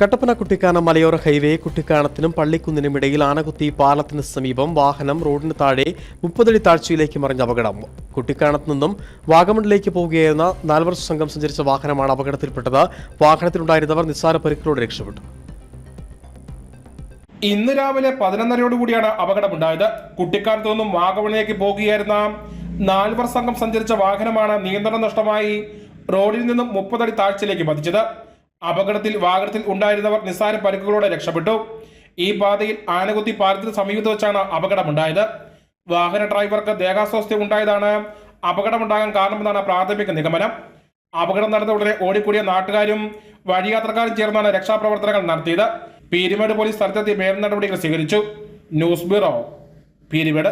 കട്ടപ്പന കുട്ടിക്കാനം മലയോര ഹൈവേ കുട്ടിക്കാനത്തിനും പള്ളിക്കുന്നിനും ഇടയിൽ ആനകുത്തി പാലത്തിന് സമീപം വാഹനം റോഡിന് താഴെ മുപ്പതടി താഴ്ചയിലേക്ക് മറിഞ്ഞ അപകടം. കുട്ടിക്കാനത്ത് നിന്നും വാഗമണിലേക്ക് പോവുകയായിരുന്ന നാൽവർഷ സംഘം സഞ്ചരിച്ച വാഹനമാണ് അപകടത്തിൽപ്പെട്ടത്. വാഹനത്തിലുണ്ടായിരുന്നവർ നിസ്സാര പരിക്കിലൂടെ രക്ഷപ്പെട്ടു. ഇന്ന് രാവിലെ പതിനൊന്നരയോടുകൂടിയാണ് അപകടമുണ്ടായത്. കുട്ടിക്കാനത്ത് നിന്നും വാഗമണിലേക്ക് പോകുകയായിരുന്ന നാൽവർ സംഘം സഞ്ചരിച്ച വാഹനമാണ് നിയന്ത്രണം നഷ്ടമായി റോഡിൽ നിന്നും മുപ്പതടി താഴ്ചയിലേക്ക് പതിച്ചത് അപകടത്തിൽ വാഹനത്തിൽ ഉണ്ടായിരുന്നവർ നിസ്സാര പരിക്കുകളോടെ രക്ഷപ്പെട്ടു. ഈ പാതയിൽ ആനകുത്തി പാലത്തിന് സമീപത്ത് വെച്ചാണ് അപകടമുണ്ടായത്. വാഹന ഡ്രൈവർക്ക് ദേഹാസ്വാസ്ഥ്യം ഉണ്ടായതാണ് അപകടമുണ്ടാകാൻ കാരണമെന്നാണ് പ്രാഥമിക നിഗമനം. അപകടം നടന്ന ഉടനെ ഓടിക്കൂടിയ നാട്ടുകാരും വഴിയാത്രക്കാരും ചേർന്നാണ് രക്ഷാപ്രവർത്തനങ്ങൾ നടത്തിയത്. പീരുമേട് പോലീസ് സ്ഥലത്തെത്തി മേൽ നടപടികൾ സ്വീകരിച്ചു. News bureau Peermade.